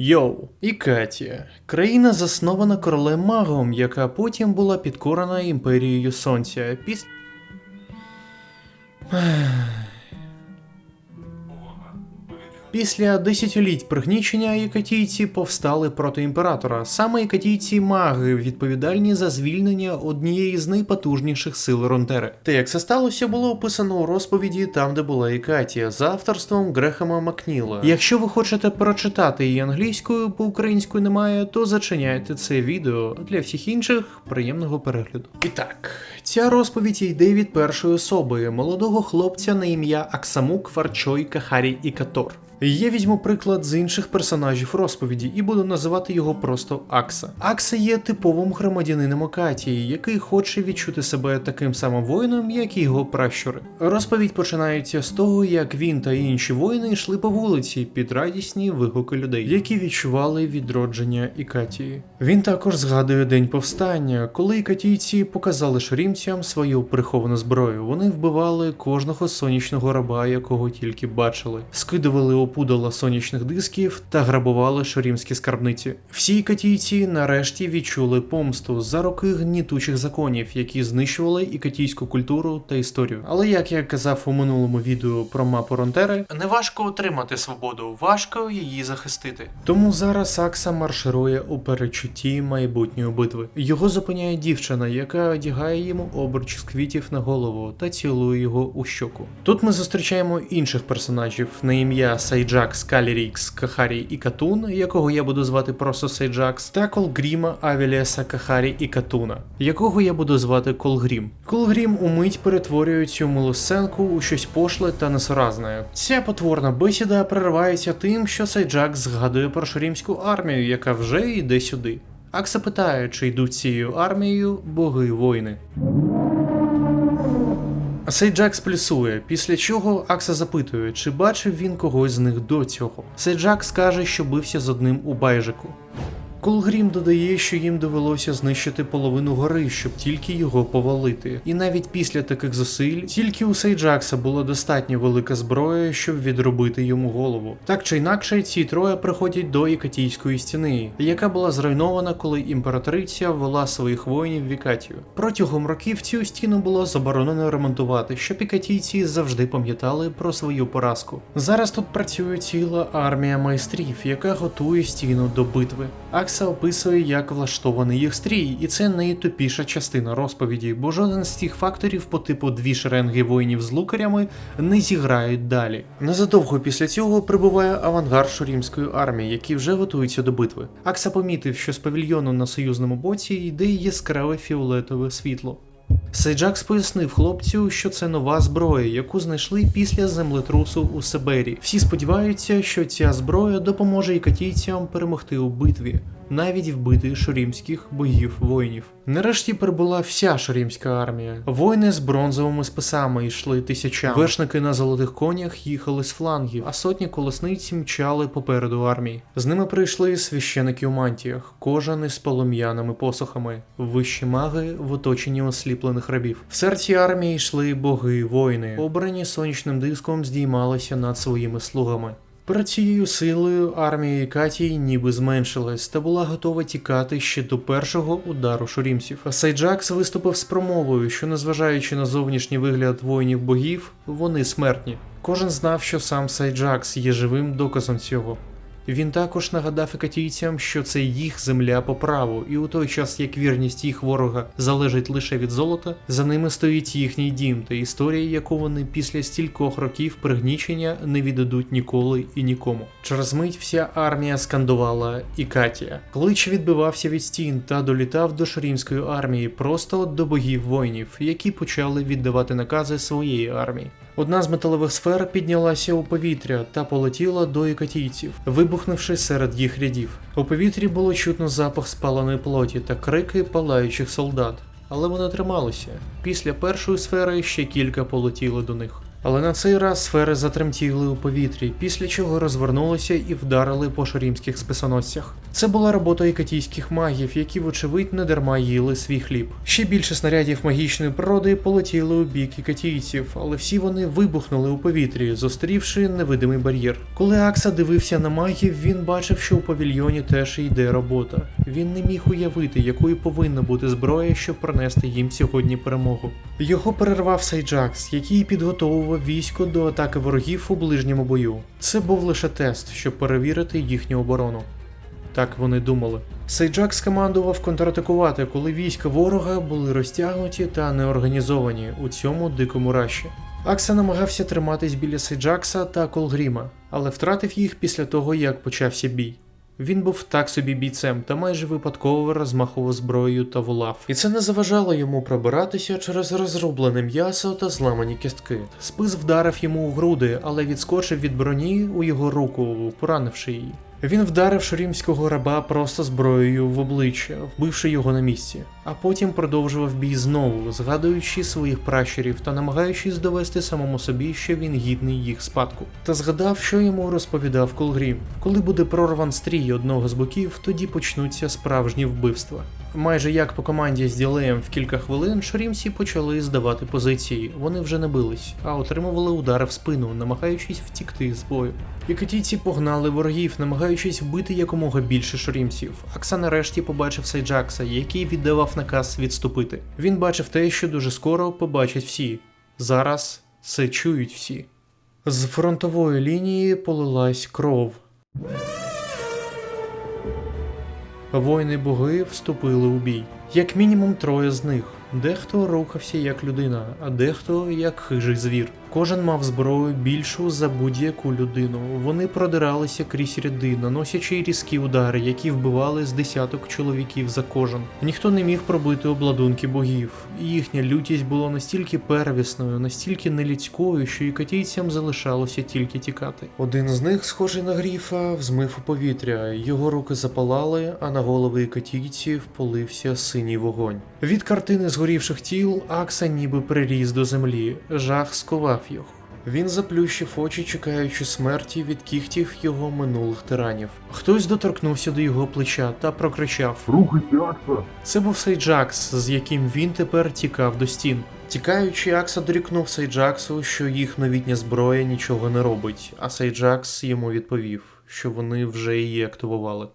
Йоу, і Катія. Країна заснована королем магом, яка потім була підкорена імперією сонця. Піс... Після десятиліть пригнічення ікатійці повстали проти імператора. Саме ікатійці маги відповідальні за звільнення однієї з найпотужніших сил Ронтери. Те, як це сталося, було описано у розповіді там, де була Ікатія, за авторством Грехема Макніла. Якщо ви хочете прочитати її англійською, бо українською немає, то зачиняйте це відео. Для всіх інших приємного перегляду. І так, ця розповідь йде від першої особи молодого хлопця на ім'я Аксамук Варчой Кахарі Ікатор. Я візьму приклад з інших персонажів розповіді і буду називати його просто Акса. Акса є типовим громадянином Акатії, який хоче відчути себе таким самим воїном, як і його пращури. Розповідь починається з того, як він та інші воїни йшли по вулиці під радісні вигуки людей, які відчували відродження Ікатії. Він також згадує день повстання, коли ікатійці показали шарімцям свою приховану зброю. Вони вбивали кожного сонячного раба, якого тільки бачили, скидували опудала сонячних дисків та грабували шорімські скарбниці. Всі ікатійці нарешті відчули помсту за роки гнітучих законів, які знищували ікатійську культуру та історію. Але як я казав у минулому відео про мапу Ронтери, не важко отримати свободу, важко її захистити. Тому зараз Акса марширує у перечутті майбутньої битви. Його зупиняє дівчина, яка одягає йому обруч з квітів на голову та цілує його у щоку. Тут ми зустрічаємо інших персонажів на ім'я Сайджакс, Калірікс, Кахарі і Катун, якого я буду звати просто Сайджакс, та Колгріма Авіліаса Кахарі і Катуна, якого я буду звати Колгрім. Колгрім умить перетворює цю милу сценку у щось пошле та несуразне. Ця потворна бесіда переривається тим, що Сайджакс згадує про шарімську армію, яка вже йде сюди. Акса питає, чи йдуть цією армією боги воїни. Сейджакс плюсує, після чого Акса запитує, чи бачив він когось з них до цього. Сей Джакс каже, що бився з одним у байжику. Колгрім додає, що їм довелося знищити половину гори, щоб тільки його повалити. І навіть після таких зусиль тільки у Сейджакса була достатньо велика зброя, щоб відробити йому голову. Так чи інакше, ці троє приходять до Ікатійської стіни, яка була зруйнована, коли імператриця ввела своїх воїнів в Ікатію. Протягом років цю стіну було заборонено ремонтувати, щоб ікатійці завжди пам'ятали про свою поразку. Зараз тут працює ціла армія майстрів, яка готує стіну до битви. Акса описує, як влаштований їх стрій, і це найтупіша частина розповіді, бо жоден з цих факторів по типу дві шеренги воїнів з лукарями не зіграють далі. Незадовго після цього прибуває авангард шурімської армії, які вже готуються до битви. Акса помітив, що з павільйону на союзному боці йде яскраве фіолетове світло. Сейджакс пояснив хлопцю, що це нова зброя, яку знайшли після землетрусу у Сибері. Всі сподіваються, що ця зброя допоможе ікатійцям перемогти у битві, навіть вбити шорімських богів воїнів. Нарешті прибула вся шорімська армія. Воїни з бронзовими списами йшли тисячами. Вершники на золотих конях їхали з флангів, а сотні колесниць мчали попереду армії. З ними прийшли священики у мантіях, кожен із полум'яними посохами, вищі маги в оточенні осліплених рабів. В серці армії йшли боги, воїни, обрані сонячним диском, здіймалися над своїми слугами. Перед цією силою армія Катії ніби зменшилась та була готова тікати ще до першого удару шурімців. Сайджакс виступив з промовою, що, незважаючи на зовнішній вигляд воїнів богів, вони смертні. Кожен знав, що сам Сайджакс є живим доказом цього. Він також нагадав ікатійцям, що це їх земля по праву, і у той час, як вірність їх ворога залежить лише від золота, за ними стоїть їхній дім та історія, яку вони після стількох років пригнічення не віддадуть ніколи і нікому. Через мить вся армія скандувала Ікатія. Клич відбивався від стін та долітав до шарімської армії, просто до богів воїнів, які почали віддавати накази своєї армії. Одна з металевих сфер піднялася у повітря та полетіла до ікатійців, вибухнувши серед їх рядів. У повітрі було чутно запах спаленої плоті та крики палаючих солдат, але вони трималися. Після першої сфери ще кілька полетіли до них. Але на цей раз сфери затремтіли у повітрі, після чого розвернулися і вдарили по шарімських списоносцях. Це була робота ікатійських магів, які, вочевидь, не дарма їли свій хліб. Ще більше снарядів магічної природи полетіли у бік ікатійців, але всі вони вибухнули у повітрі, зустрівши невидимий бар'єр. Коли Акса дивився на магів, він бачив, що у павільйоні теж йде робота. Він не міг уявити, якою повинна бути зброя, щоб принести їм сьогодні перемогу. Його перервав Сайджакс, який підготовував військо до атаки ворогів у ближньому бою. Це був лише тест, щоб перевірити їхню оборону. Так вони думали. Сейджак скомандував контратакувати, коли війська ворога були розтягнуті та неорганізовані у цьому дикому раші. Акса намагався триматись біля Сейджакса та Колгріма, але втратив їх після того, як почався бій. Він був так собі бійцем та майже випадково розмахував зброєю та волав. І це не заважало йому пробиратися через розрублене м'ясо та зламані кістки. Спис вдарив йому у груди, але відскочив від броні у його руку, поранивши її. Він вдарив шрімського раба просто зброєю в обличчя, вбивши його на місці, а потім продовжував бій знову, згадуючи своїх пращурів та намагаючись довести самому собі, що він гідний їх спадку. Та згадав, що йому розповідав Колгрім. Коли буде прорван стрій одного з боків, тоді почнуться справжні вбивства. Майже як по команді з ділеєм в кілька хвилин шрімці почали здавати позиції. Вони вже не бились, а отримували удари в спину, намагаючись втікти з бою. Ікатійці погнали ворогів, намагаючись вбити якомога більше шрімців. Акса нарешті побачив Сайджакса, який віддавав наказ відступити. Він бачив те, що дуже скоро побачать всі. Зараз це чують всі. З фронтової лінії полилась кров. Воїни боги вступили у бій. Як мінімум троє з них. Дехто рухався як людина, а дехто як хижий звір. Кожен мав зброю більшу за будь-яку людину. Вони продиралися крізь ряди, наносячи різкі удари, які вбивали з десяток чоловіків за кожен. Ніхто не міг пробити обладунки богів, і їхня лютість була настільки первісною, настільки нелюдською, що ікатійцям залишалося тільки тікати. Один з них, схожий на гріфа, взмив у повітря. Його руки запалали, а на голови ікатійців полився синій вогонь. Від картини згорівших тіл Акса ніби приріс до землі. Жах сковав його. Він заплющив очі, чекаючи смерті від кігтів його минулих тиранів. Хтось доторкнувся до його плеча та прокричав: Рухайся, Акса! Це був Сейджакс, з яким він тепер тікав до стін. Тікаючи, Акса дорікнув Сейджаксу, що їх новітня зброя нічого не робить, а Сейджакс йому відповів, що вони вже її активували.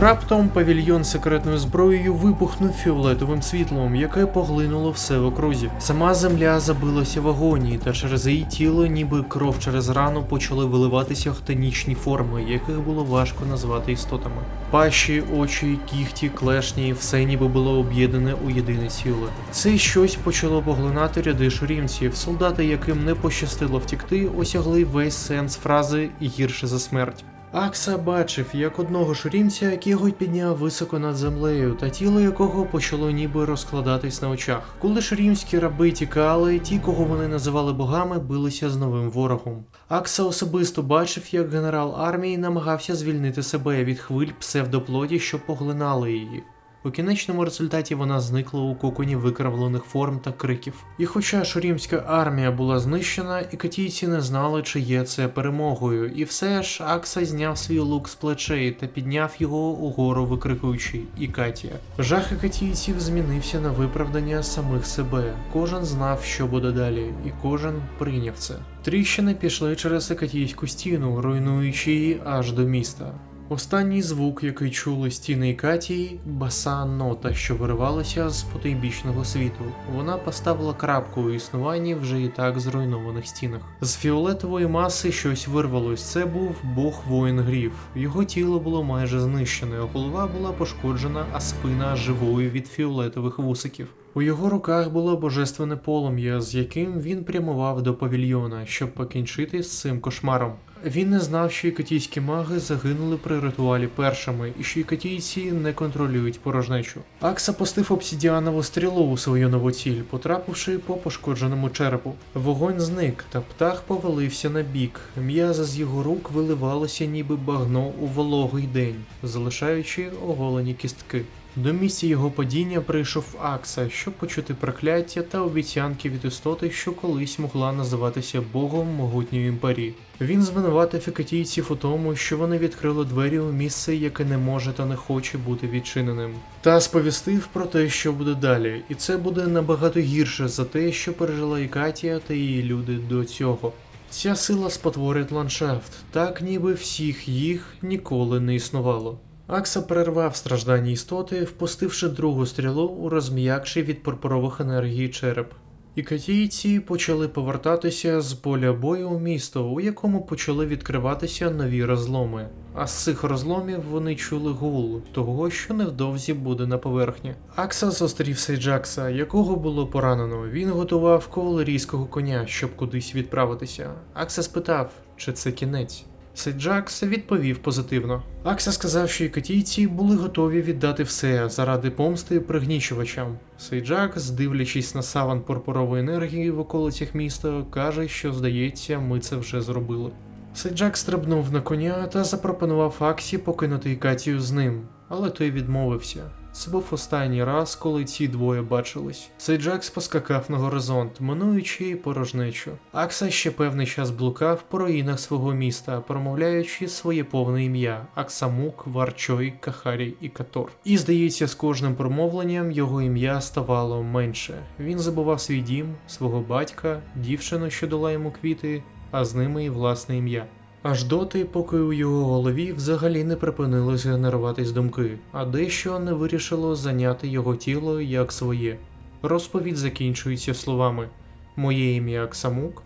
Раптом павільйон секретною зброєю вибухнув фіолетовим світлом, яке поглинуло все в окрузі. Сама земля забилася в агонії, та через її тіло, ніби кров через рану, почали виливатися хтонічні форми, яких було важко назвати істотами. Пащі, очі, кіхті, клешні, все ніби було об'єднане у єдине ціле. Це щось почало поглинати ряди шурімців. Солдати, яким не пощастило втікти, осягли весь сенс фрази гірше за смерть. Акса бачив, як одного шурімця Кіготь підняв високо над землею, та тіло якого почало ніби розкладатись на очах. Коли шурімські раби тікали, ті, кого вони називали богами, билися з новим ворогом. Акса особисто бачив, як генерал армії намагався звільнити себе від хвиль псевдоплоді, що поглинали її. У кінечному результаті вона зникла у коконі викривлених форм та криків. І хоча шурімська армія була знищена, ікатійці не знали, чи є це перемогою, і все ж Акса зняв свій лук з плечей та підняв його угору, викрикуючи Ікатія. Жах ікатійців змінився на виправдання самих себе. Кожен знав, що буде далі, і кожен прийняв це. Тріщини пішли через ікатійську стіну, руйнуючи її аж до міста. Останній звук, який чули стіни Ікатії, баса нота, що виривалася з потойбічного світу. Вона поставила крапку у існуванні вже і так зруйнованих стінах. З фіолетової маси щось вирвалось. Це був бог воїн грів. Його тіло було майже знищене, голова була пошкоджена, а спина живою від фіолетових вусиків. У його руках було божественне полум'я, з яким він прямував до павільйона, щоб покінчити з цим кошмаром. Він не знав, що ікатійські маги загинули при ритуалі першими, і що ікатійці не контролюють порожнечу. Акса пустив обсідіанову стрілу у свою нову ціль, потрапивши по пошкодженому черепу. Вогонь зник, та птах повалився на бік. М'язи з його рук виливалося ніби багно у вологий день, залишаючи оголені кістки. До місця його падіння прийшов Акса, щоб почути прокляття та обіцянки від істоти, що колись могла називатися Богом могутньої імперії. Він звинуватив фікатійців у тому, що вони відкрили двері у місце, яке не може та не хоче бути відчиненим. Та сповістив про те, що буде далі, і це буде набагато гірше за те, що пережила і Катія та її люди до цього. Ця сила спотворить ландшафт, так ніби всіх їх ніколи не існувало. Акса перервав страждання істоти, впустивши другу стрілу у розм'якший від пурпурових енергій череп. І катійці почали повертатися з поля бою у місто, у якому почали відкриватися нові розломи. А з цих розломів вони чули гул того, що невдовзі буде на поверхні. Акса зустрів Сейджакса, якого було поранено. Він готував кавалерійського коня, щоб кудись відправитися. Акса спитав, чи це кінець. Сейджакс відповів позитивно. Акса сказав, що ікатійці були готові віддати все заради помсти пригнічувачам. Сейджакс, дивлячись на саван пурпурової енергії в околицях міста, каже, що здається, ми це вже зробили. Сейджак стрибнув на коня та запропонував Аксі покинути Ікатію з ним, але той відмовився. Це був останній раз, коли ці двоє бачились. Сейджакс поскакав на горизонт, минуючи порожнечу. Акса ще певний час блукав по руїнах свого міста, промовляючи своє повне ім'я Аксамук, Варчой, Кахарі і Катор. І здається, з кожним промовленням його ім'я ставало менше. Він забував свій дім, свого батька, дівчину, що дала йому квіти, а з ними і власне ім'я. Аж доти, поки у його голові взагалі не припинилось генеруватись думки, а дещо не вирішило зайняти його тіло як своє. Розповідь закінчується словами Моє ім'я Ксамук,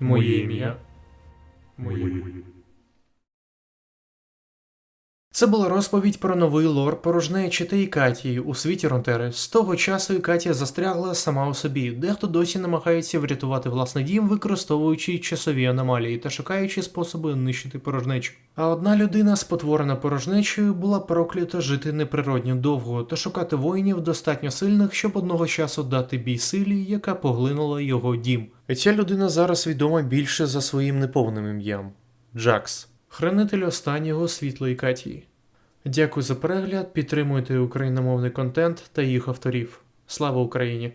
моє ім'я. Моє. Це була розповідь про новий лор порожнечі та Ікатії у світі Ронтери. З того часу Ікатія застрягла сама у собі, дехто досі намагається врятувати власний дім, використовуючи часові аномалії та шукаючи способи нищити порожнечу. А одна людина, спотворена порожнечею, була проклята жити неприродньо довго та шукати воїнів достатньо сильних, щоб одного часу дати бій силі, яка поглинула його дім. І ця людина зараз відома більше за своїм неповним ім'ям Джакс. Хранитель останнього світлої Катії. Дякую за перегляд, підтримуйте україномовний контент та їх авторів. Слава Україні!